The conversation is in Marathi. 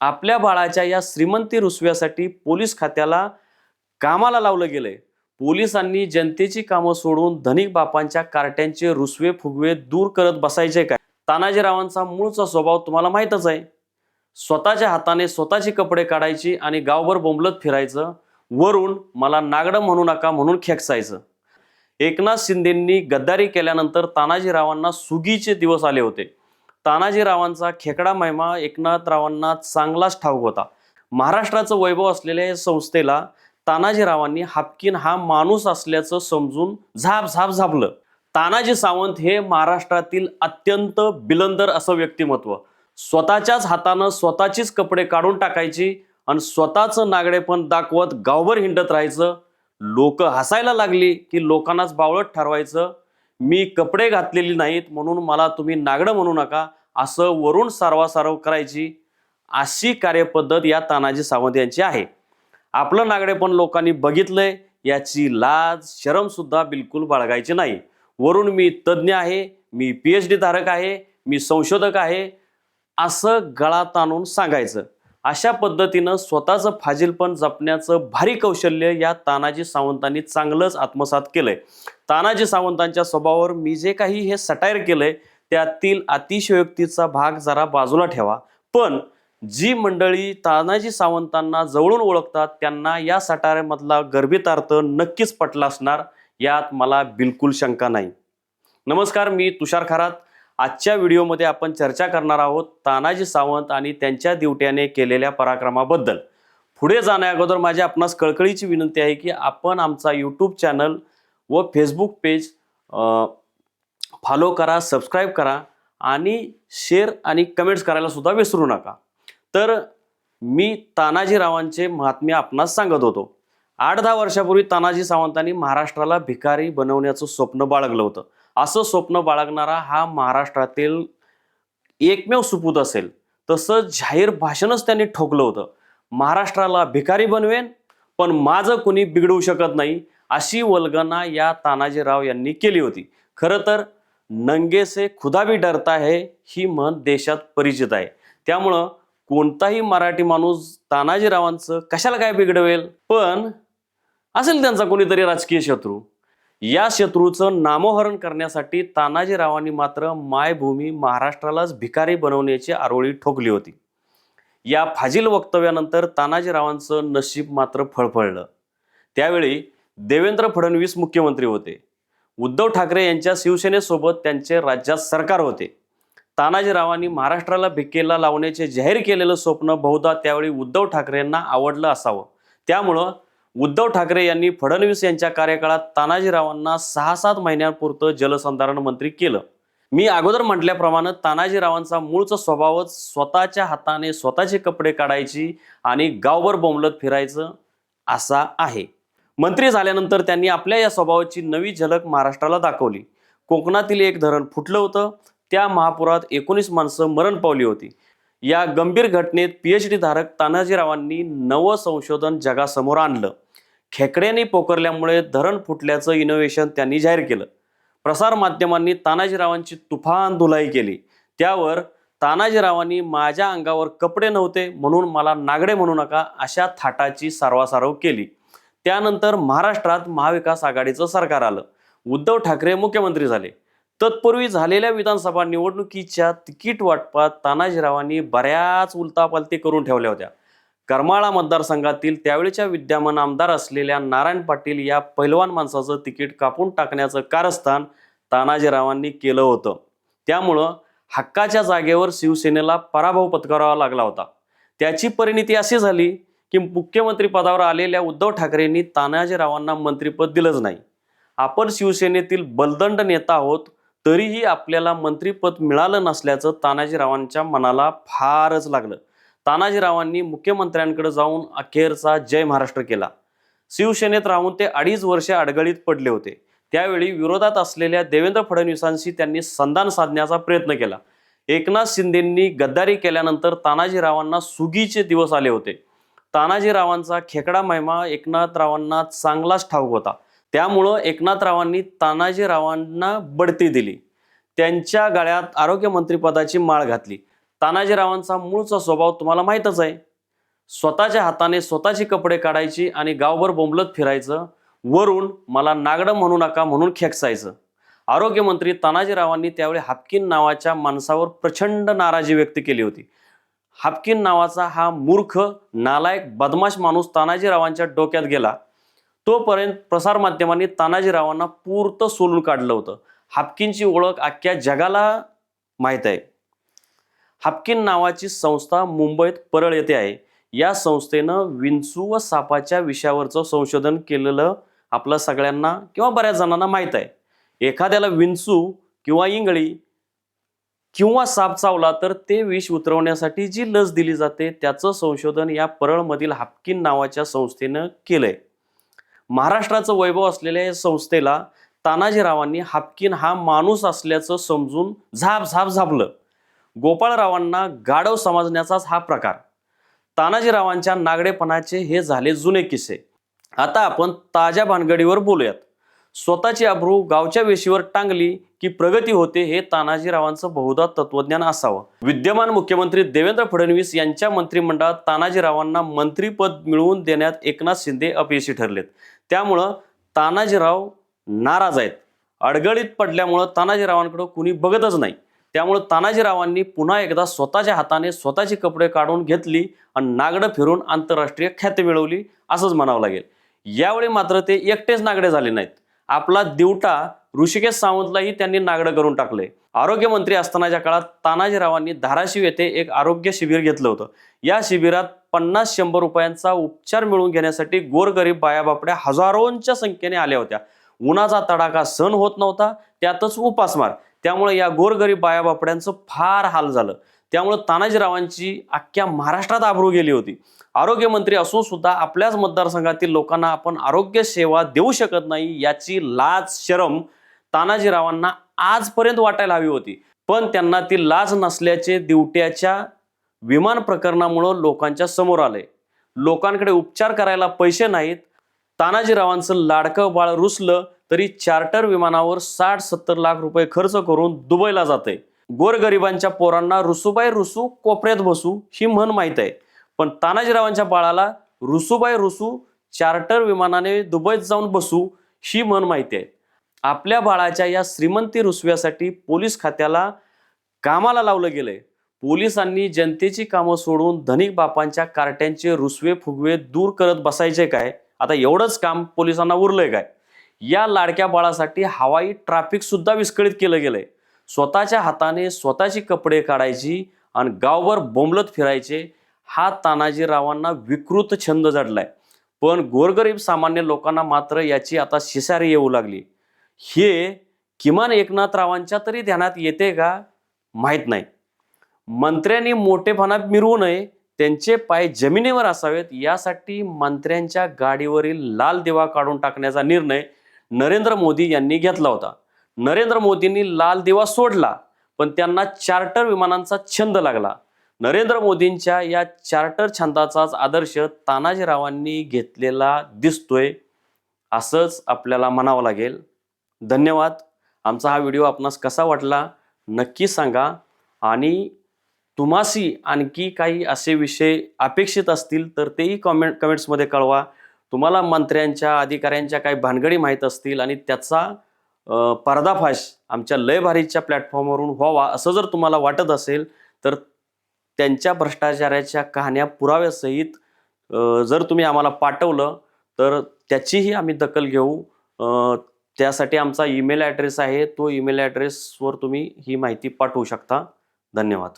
आपल्या बाळाच्या या श्रीमंती रुसव्यासाठी पोलीस खात्याला कामाला लावलं गेलंय. पोलिसांनी जनतेची कामं सोडून धनिक बापांच्या कार्ट्यांचे रुसवे फुगवे दूर करत बसायचे काय? तानाजीरावांचा मूळचा स्वभाव तुम्हाला माहीतच आहे. स्वतःच्या हाताने स्वतःचे कपडे काढायची आणि गावभर बोंबलत फिरायचं वरून मला नागडं म्हणू नका म्हणून खेकसायचं. एकनाथ शिंदेंनी गद्दारी केल्यानंतर तानाजीरावांना सुगीचे दिवस आले होते. तानाजीरावांचा खेकडा महिमा एकनाथरावांना चांगलाच ठाऊक होता. महाराष्ट्राचं वैभव असलेल्या या संस्थेला तानाजीरावांनी हापकिन हा माणूस असल्याचं समजून झाप झाप झापलं. तानाजी सावंत हे महाराष्ट्रातील अत्यंत बिलंदर असं व्यक्तिमत्व. स्वतःच्याच हातानं स्वतःचीच कपडे काढून टाकायची आणि स्वतःचं नागडेपण दाखवत गावभर हिंडत राहायचं. लोक हसायला लागली की लोकांनाच बावळत ठरवायचं. मी कपडे घातलेली नाहीत म्हणून मला तुम्ही नागडं म्हणू नका असं वरून सारवासारव करायची अशी कार्यपद्धत या तानाजी सावंत यांची आहे. आपलं नागडेपण लोकांनी बघितलंय याची लाज शरमसुद्धा बिलकुल बाळगायची नाही. वरून मी तज्ज्ञ आहे मी पी एच डी धारक आहे मी संशोधक आहे असं गळा ताणून सांगायचं. अशा पद्धतीनं स्वतःचं फाजीलपण जपण्याचं भारी कौशल्य या तानाजी सावंतांनी चांगलंच आत्मसात केलंय. तानाजी सावंतांच्या स्वभावावर मी जे काही हे सटायर केलंय त्यातील अतिशयोक्तीचा भाग जरा बाजूला ठेवा. पण जी मंडळी तानाजी सावंतांना जवळून ओळखतात त्यांना या सटाऱ्यामधला गर्भितार्थ नक्कीच पटला असणार यात मला बिलकुल शंका नाही. नमस्कार मी तुषार खरात. आजच्या व्हिडिओमध्ये आपण चर्चा करणार आहोत तानाजी सावंत आणि त्यांच्या दिवट्याने केलेल्या पराक्रमाबद्दल. पुढे जाण्या अगोदर माझी आपणास कळकळीची विनंती आहे की आपण आमचा यूट्यूब चॅनल व फेसबुक पेज फॉलो करा सबस्क्राईब करा आणि शेअर आणि कमेंट्स करायला सुद्धा विसरू नका. तर मी तानाजीरावांचे महात्म्य आपणास सांगत होतो. आठ दहा वर्षापूर्वी तानाजी सावंतांनी महाराष्ट्राला भिकारी बनवण्याचं स्वप्न बाळगलं होतं. असं स्वप्न बाळगणारा हा महाराष्ट्रातील एकमेव सुपूत असेल. तसं जाहीर भाषणच त्यांनी ठोकलं होतं. महाराष्ट्राला भिकारी बनवेन पण माझं कुणी बिघडवू शकत नाही अशी वल्गना या तानाजीराव यांनी केली होती. खरं तर नंगेसे खुदा भी डरता है ही म्हण देशात परिचित आहे. त्यामुळं कोणताही मराठी माणूस तानाजीरावांचं कशाला काय बिघडवेल? पण असेल त्यांचा कोणीतरी राजकीय शत्रू. या शत्रूचं नामोहरण करण्यासाठी तानाजीरावांनी मात्र मायभूमी महाराष्ट्रालाच भिकारी बनवण्याची आरोळी ठोकली होती. या फाजील वक्तव्यानंतर तानाजीरावांचं नशीब मात्र फळफळलं. त्यावेळी देवेंद्र फडणवीस मुख्यमंत्री होते. उद्धव ठाकरे यांच्या शिवसेनेसोबत त्यांचे राज्यात सरकार होते. तानाजीरावांनी महाराष्ट्राला भिकेला लावण्याचे जाहीर केलेलं स्वप्न बहुधा त्यावेळी उद्धव ठाकरेंना आवडलं असावं. त्यामुळं उद्धव ठाकरे यांनी फडणवीस यांच्या कार्यकाळात तानाजीरावांना सहा सात महिन्यांपुरतं जलसंधारण मंत्री केलं. मी अगोदर म्हटल्याप्रमाणे तानाजीरावांचा मूळचा स्वभावच स्वतःच्या हाताने स्वतःचे कपडे काढायची आणि गावभर बोंबलत फिरायचं असा आहे. मंत्री झाल्यानंतर त्यांनी आपल्या या स्वभावाची नवी झलक महाराष्ट्राला दाखवली. कोकणातील एक धरण फुटलं होतं. त्या महापुरात एकोणीस माणसं मरण पावली होती. या गंभीर घटनेत पी एच डी धारक तानाजीरावांनी नवं संशोधन जगासमोर आणलं. खेकड्यांनी पोकरल्यामुळे धरण फुटल्याचं इनोव्हेशन त्यांनी जाहीर केलं. प्रसारमाध्यमांनी तानाजीरावांची तुफान धुलाई केली. त्यावर तानाजीरावांनी माझ्या अंगावर कपडे नव्हते म्हणून मला नागडे म्हणू नका अशा थाटाची सारवासारव केली. त्यानंतर महाराष्ट्रात महाविकास आघाडीचं सरकार आलं. उद्धव ठाकरे मुख्यमंत्री झाले. तत्पूर्वी झालेल्या विधानसभा निवडणुकीच्या तिकीट वाटपात तानाजीरावांनी बऱ्याच उलतापालती करून ठेवल्या होत्या. करमाळा मतदारसंघातील त्यावेळीच्या विद्यमान आमदार असलेल्या नारायण पाटील या पहिलवान माणसाचं तिकीट कापून टाकण्याचं कारस्थान तानाजीरावांनी केलं होतं. त्यामुळं हक्काच्या जागेवर शिवसेनेला पराभव पत्करावा लागला होता. त्याची परिणिती अशी झाली की मुख्यमंत्री पदावर आलेल्या उद्धव ठाकरेंनी तानाजीरावांना मंत्रिपद दिलंच नाही. आपण शिवसेनेतील बलदंड नेता आहोत तरीही आपल्याला मंत्रीपद मिळालं नसल्याचं तानाजीरावांच्या मनाला फारच लागलं. तानाजीरावांनी मुख्यमंत्र्यांकडे जाऊन अखेरचा जय महाराष्ट्र केला. शिवसेनेत राहून ते अडीच वर्षे अडगळीत पडले होते. त्यावेळी विरोधात असलेल्या देवेंद्र फडणवीसांशी त्यांनी संधान साधण्याचा प्रयत्न केला. एकनाथ शिंदेंनी गद्दारी केल्यानंतर तानाजीरावांना सुगीचे दिवस आले होते. तानाजीरावांचा खेकडा महिमा एकनाथरावांना चांगलाच ठाऊक होता. त्यामुळं एकनाथरावांनी तानाजीरावांना बढती दिली. त्यांच्या गळ्यात आरोग्यमंत्रीपदाची माळ घातली. तानाजीरावांचा मूळचा स्वभाव तुम्हाला माहीतच आहे. स्वतःच्या हाताने स्वतःची कपडे काढायची आणि गावभर बोंबलत फिरायचं वरून मला नागडं म्हणू नका म्हणून खेकसायचं. आरोग्यमंत्री तानाजीरावांनी त्यावेळी हापकिन नावाच्या माणसावर प्रचंड नाराजी व्यक्त केली होती. हापकिन नावाचा हा मूर्ख नालायक बदमाश माणूस तानाजीरावांच्या डोक्यात गेला. तोपर्यंत प्रसारमाध्यमांनी तानाजीरावांना पुरतं सोलून काढलं होतं. हापकिनची ओळख अख्ख्या जगाला माहीत आहे. हापकिन नावाची संस्था मुंबईत परळ येथे आहे. या संस्थेनं विंचू व सापाच्या विषयावरचं संशोधन केलेलं आपलं सगळ्यांना किंवा बऱ्याच जणांना माहीत आहे. एखाद्याला विंचू किंवा इंगळी किंवा साप चावला तर ते विष उतरवण्यासाठी जी लस दिली जाते त्याचं संशोधन या परळमधील हापकिन नावाच्या संस्थेनं केलंय. महाराष्ट्राचं वैभव असलेल्या या संस्थेला तानाजीरावांनी हापकिन हा माणूस असल्याचं समजून झाप झाप झापलं. गोपाळरावांना गाढव समजण्याचाच हा प्रकार. तानाजीरावांच्या नागडेपणाचे हे झाले जुने किस्से. आता आपण ताज्या भानगडीवर बोलूयात. स्वतःची अब्रू गावच्या वेशीवर टांगली की प्रगती होते हे तानाजीरावांचं बहुधा तत्वज्ञान असावं. विद्यमान मुख्यमंत्री देवेंद्र फडणवीस यांच्या मंत्रिमंडळात तानाजीरावांना मंत्रीपद मिळवून देण्यात एकनाथ शिंदे अपयशी ठरलेत. त्यामुळं तानाजीराव नाराज आहेत. अडगळीत पडल्यामुळं तानाजीरावांकडे कुणी बघतच नाही. त्यामुळं तानाजीरावांनी पुन्हा एकदा स्वतःच्या हाताने स्वतःचे कपडे काढून घेतली आणि नागडं फिरून आंतरराष्ट्रीय ख्याती मिळवली असंच म्हणावं लागेल. यावेळी मात्र ते एकटेच नागडे झाले नाहीत. आपला दिवटा ऋषिकेश सावंतलाही त्यांनी नागडं करून टाकले. आरोग्यमंत्री असतानाच्या काळात तानाजीरावांनी धाराशिव येथे एक आरोग्य शिबिर घेतलं होतं. या शिबिरात पन्नास शंभर रुपयांचा उपचार मिळवून घेण्यासाठी गोरगरीब बायाबापड्या हजारोंच्या संख्येने आल्या होत्या. उन्हाचा तडाखा सहन होत नव्हता त्यातच उपासमार त्यामुळे या गोरगरीब बायाबापड्यांचं फार हाल झालं. त्यामुळे तानाजीरावांची अख्ख्या महाराष्ट्रात आबरू गेली होती. आरोग्यमंत्री असून सुद्धा आपल्याच मतदारसंघातील लोकांना आपण आरोग्य सेवा देऊ शकत नाही याची लाज शरम तानाजीरावांना आजपर्यंत वाटायला हवी होती. पण त्यांना ती लाज नसल्याचे दिवट्याच्या विमान प्रकरणामुळं लोकांच्या समोर आले. लोकांकडे उपचार करायला पैसे नाहीत. तानाजीरावांचं लाडकं बाळ रुसलं तरी चार्टर विमानावर साठ सत्तर लाख रुपये खर्च करून दुबईला जाते गोरगरिबांच्या पोरांना रुसूबाई रुसू कोपऱ्यात बसू ही म्हण माहीत आहे. पण तानाजीरावांच्या बाळाला रुसूबाई रुसू चार्टर विमानाने दुबईत जाऊन बसू ही म्हण माहिती आहे. आपल्या बाळाच्या या श्रीमंती रुसव्यासाठी पोलीस खात्याला कामाला लावलं गेलंय. पोलिसांनी जनतेची कामं सोडून धनिक बापांच्या कार्ट्यांचे रुसवे फुगवे दूर करत बसायचे काय? आता एवढंच काम पोलिसांना उरलंय काय? या लाडक्या बाळासाठी हवाई ट्रॅफिक सुद्धा विस्कळीत केलं गेलंय. स्वतःच्या हाताने स्वतःची कपडे काढायची आणि गावभर बोंबलत फिरायचे हा तानाजीरावांना विकृत छंद जडलाय. पण गोरगरीब सामान्य लोकांना मात्र याची आता शिसारी येऊ लागली. हे किमान एकनाथरावांच्या तरी ध्यानात येते का? माहीत नाही. मंत्र्यांनी मोठेपणा मिरवू नये त्यांचे पाय जमिनीवर असावेत यासाठी मंत्र्यांच्या गाडीवरील लाल दिवा काढून टाकण्याचा निर्णय नरेंद्र मोदी यांनी घेतला होता. नरेंद्र मोदींनी लाल दिवा सोडला पण त्यांना चार्टर विमानांचा छंद लागला. नरेंद्र मोदींच्या या चार्टर छंदाचाच आदर्श तानाजीरावांनी घेतलेला दिसतोय असंच आपल्याला म्हणावं लागेल. धन्यवाद. आमचा हा व्हिडिओ आपणास कसा वाटला नक्की सांगा. आणि तुम्हासी आणखी काही असे विषय अपेक्षित असतील तर तेही कॉमेंट कमेंट्समध्ये कळवा. तुम्हाला मंत्र्यांच्या अधिकाऱ्यांच्या काही भानगडी माहीत असतील आणि त्याचा पर्दाफाश आमच्या लय भारीच्या प्लॅटफॉर्मवरून व्हावा असं जर तुम्हाला वाटत असेल तर त्यांच्या भ्रष्टाचाराच्या कहाण्या पुराव्यासहित जर तुम्ही आम्हाला पाठवलं तर त्याचीही आम्ही दखल घेऊ. त्यासाठी आमचा ईमेल ॲड्रेस आहे तो ईमेल ॲड्रेसवर तुम्ही ही माहिती पाठवू शकता. धन्यवाद.